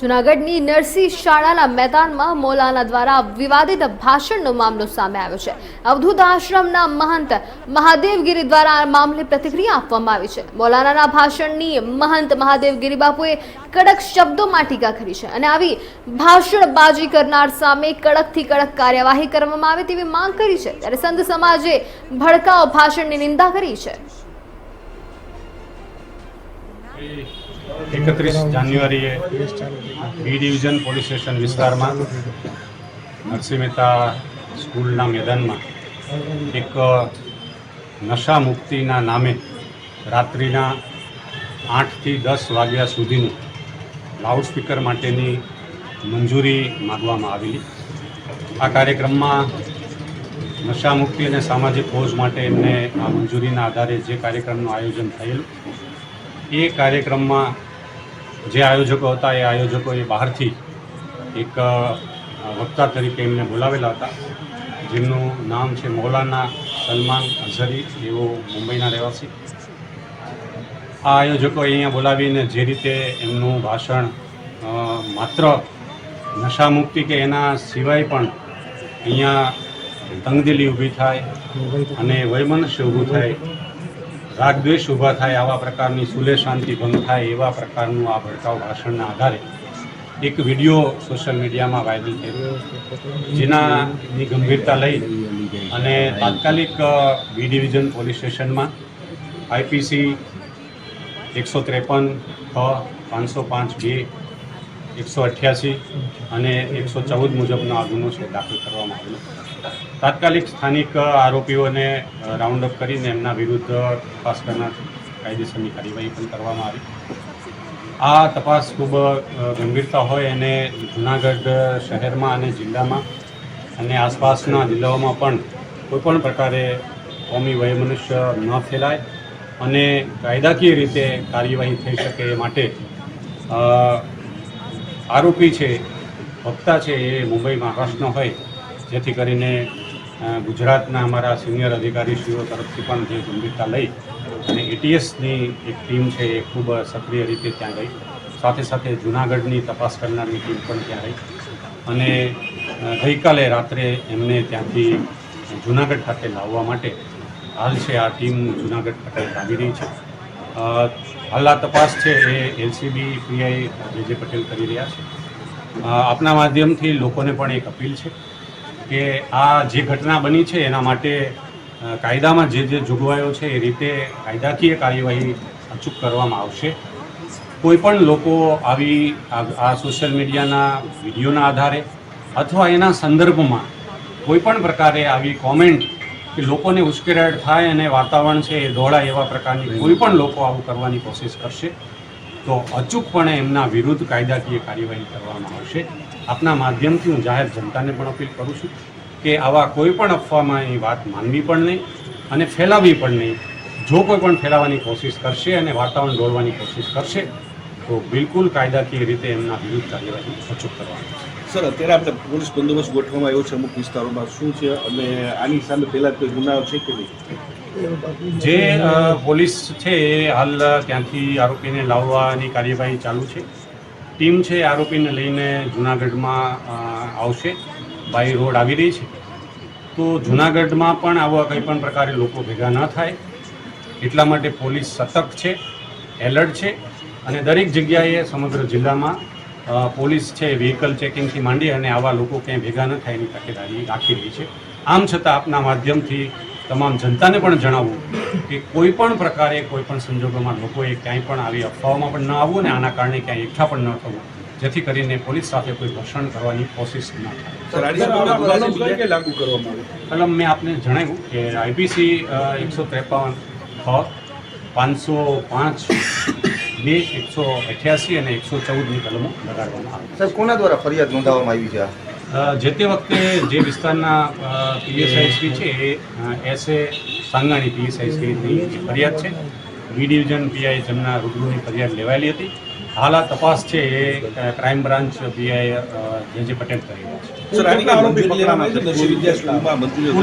જૂનાગઢની નરસિંહ શાળાના મેદાનમાં મોલાના દ્વારા વિવાદિત ભાષણનો મામલો સામે આવ્યો છે. અવધૂત આશ્રમના મહંત મહાદેવગીરી દ્વારા આ મામલે પ્રતિક્રિયા આપવામાં આવી છે. મોલાનાના ભાષણની મહંત મહાદેવગીરી બાપુએ કડક શબ્દોમાં ટીકા કરી છે અને આવી ભાષણબાજી કરનાર સામે કડકથી કડક કાર્યવાહી કરવામાં આવે તેવી માંગ કરી છે. ત્યારે સંત સમાજે ભડકાઓ ભાષણની નિંદા કરી છે. એકત્રીસ જાન્યુઆરીએ બી ડિવિઝન પોલીસ સ્ટેશન વિસ્તારમાં નરસિંહ મહેતા સ્કૂલના મેદાનમાં એક નશા મુક્તિના નામે રાત્રિના આઠથી દસ વાગ્યા સુધીનું લાઉડસ્પીકર માટેની મંજૂરી માગવામાં આવેલી. આ કાર્યક્રમમાં નશા મુક્તિ અને સામાજિક ફોજ માટે એમને આ મંજૂરીના આધારે જે કાર્યક્રમનું આયોજન થયેલું એ કાર્યક્રમમાં જે આયોજકો હતા એ આયોજકોએ બહારથી એક વક્તા તરીકે એમને બોલાવેલા હતા. જેમનું નામ છે મૌલાના સલમાન અઝરી એવો મુંબઈના રહેવાસી. આ આયોજકો અહીંયા બોલાવીને જે રીતે એમનું ભાષણ માત્ર નશામુક્તિ કે એના સિવાય પણ અહીંયા તંગદિલી ઊભી થાય અને વૈમનસ્ય ઊભું થાય રાગ દ્વેષ ઊભા થાય આવા પ્રકારની સુલે શાંતિ ભંગ થાય એવા પ્રકારનું આ ભડકાઉ ભાષણના આધારે એક વીડિયો સોશિયલ મીડિયામાં વાયરલ થયો. જેનાની ગંભીરતા લઈ અને તાત્કાલિક બી ડિવિઝન પોલીસ સ્ટેશનમાં આઈપીસી એકસો ત્રેપન છ પાંચસો પાંચ બે એકસો અઠ્યાસી અને એકસો ચૌદ મુજબનો આ ગુનો છે, દાખલ કરવામાં આવેલો. તાત્કાલિક સ્થાનિક આરોપીઓને રાઉન્ડ અપ કરીને એમના વિરુદ્ધ તપાસ કરનાર કાયદેસરની કાર્યવાહી પણ કરવામાં આવી. આ તપાસ ખૂબ ગંભીરતા હોય અને જૂનાગઢ શહેરમાં અને જિલ્લામાં અને આસપાસના જિલ્લાઓમાં પણ કોઈપણ પ્રકારે કોમી વયમનુષ્ય ન ફેલાય અને કાયદાકીય રીતે કાર્યવાહી થઈ શકે એ માટે આરોપી છે, વક્તા છે એ મુંબઈ મહારાષ્ટ્રનો હોય, જેથી કરીને ગુજરાતના અમારા સિનિયર અધિકારીશ્રીઓ તરફથી પણ જે ગંભીરતા લઈ અને એટીએસની એક ટીમ છે એ ખૂબ સક્રિય રીતે ત્યાં ગઈ. સાથે સાથે જૂનાગઢની તપાસ કરનારની ટીમ પણ ત્યાં રહી. અને ગઈકાલે રાત્રે એમને ત્યાંથી જૂનાગઢ ખાતે લાવવા માટે હાલ છે આ ટીમ જૂનાગઢ ખાતે લાવી રહી છે. અ, હાલ આ તપાસ છે એ એલસીબી પીઆઈ જે જે પટેલ કરી રહ્યા છે. આપના માધ્યમથી લોકોને પણ એક અપીલ છે કે આ જે ઘટના બની છે એના માટે કાયદામાં જે જે જોગવાઈઓ છે એ રીતે કાયદાકીય કાર્યવાહી અચૂક કરવામાં આવશે. કોઈપણ લોકો આવી આ સોશિયલ મીડિયાના વિડીયોના આધારે અથવા એના સંદર્ભમાં કોઈપણ પ્રકારે આવી કોમેન્ટ કે લોકોને ઉશ્કેરાટ થાય અને વાતાવરણ છે એ દોડાય એવા પ્રકારની કોઈ પણ લોકો આવું કરવાની કોશિશ કરશે તો અચૂકપણે એમના વિરુદ્ધ કાયદાકીય કાર્યવાહી કરવામાં આવશે. આપના માધ્યમથી હું જાહેર જનતાને પણ અપીલ કરું છું કે આવા કોઈ પણ અફવામાં એ વાત માનવી પણ નહીં અને ફેલાવવી પણ નહીં. જો કોઈ પણ ફેલાવવાની કોશિશ કરશે અને વાતાવરણ દોડવાની કોશિશ કરશે તો બિલકુલ કાયદાકીય રીતે એમના વિરુદ્ધ કાર્યવાહી અચૂક કરવાની છે. સર, અત્યારે આપણે પોલીસ બંદોબસ્ત ગોઠવવામાં આવ્યો છે અમુક વિસ્તારોમાં. શું છે? અને આની સામે પહેલા કોઈ ગુનાઓ છે કે નહીં? જે પોલીસ છે એ હાલ ત્યાંથી આરોપીને લાવવાની કાર્યવાહી ચાલુ છે. ટીમ છે આરોપીને લઈને જુનાગઢમાં આવશે. બાય રોડ આવી રહી છે. તો જુનાગઢમાં પણ આવા કંઈ પણ પ્રકારે લોકો ભેગા ન થાય. એટલા માટે પોલીસ સતર્ક છે, એલર્ટ છે. અને દરેક જગ્યાએ સમગ્ર જિલ્લામાં પોલીસ છે વ્હીકલ ચેકિંગથી માંડી અને આવા લોકો ક્યાંય ભેગા ન થાય એની તકેદારી રાખી રહી છે. આમ છતાં આપના માધ્યમથી તમામ જનતાને પણ જણાવવું કે કોઈ પણ પ્રકારે કોઈ પણ સંજોગોમાં લોકોએ ક્યાંય પણ આવી અફવાઓમાં પણ ન આવવું અને આના કારણે ક્યાંય એકઠા પણ ન થવું. જેથી કરીને પોલીસ સાથે કોઈ ઘર્ષણ કરવાની કોશિશ ન થાય. કલમ મેં આપને જણાવ્યું કે આઈપીસી એકસો ત્રેપન છ પાંચસો પાંચ બે એકસો અઠ્યાસી અને એકસો ચૌદની કલમો લગાડવામાં આવી સાહેબ કોના દ્વારા ફરિયાદ નોંધાવવામાં આવી છે જે તે વખતે જે વિસ્તારના પીએસઆઈસી છે એ એસ એ સાંગાણી પીએસઆઈસીની ફરિયાદ છે બી ડિવિઝન પીઆઈ જેમના રૂબરૂની ફરિયાદ લેવાયેલી હતી. હાલ આ તપાસ છે એ ક્રાઇમ બ્રાન્ચ પીઆઈ જે જે પટેલ કરી રહ્યા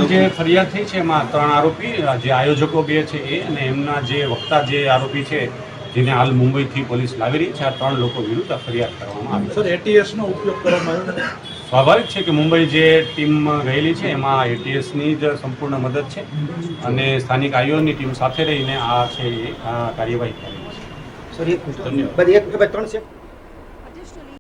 છે. જે ફરિયાદ થઈ છે એમાં ત્રણ આરોપી જે આયોજકો બે છે એ અને એમના જે વક્તા જે આરોપી છે જેને હાલ મુંબઈથી પોલીસ લાવી રહી છે. આ ત્રણ લોકો વિરુદ્ધ ફરિયાદ કરવામાં આવી સર એટીએસનો ઉપયોગ કરવામાં આવ્યો? સ્વાભાવિક છે કે મુંબઈ જે ટીમ ગયેલી છે એમાં એટીએસની જ સંપૂર્ણ મદદ છે અને સ્થાનિક આઈઓની ટીમ સાથે રહીને આ છે આ કાર્યવાહી કરેલી છે. સર એક ધન્યવાદ. એક ત્રણ છે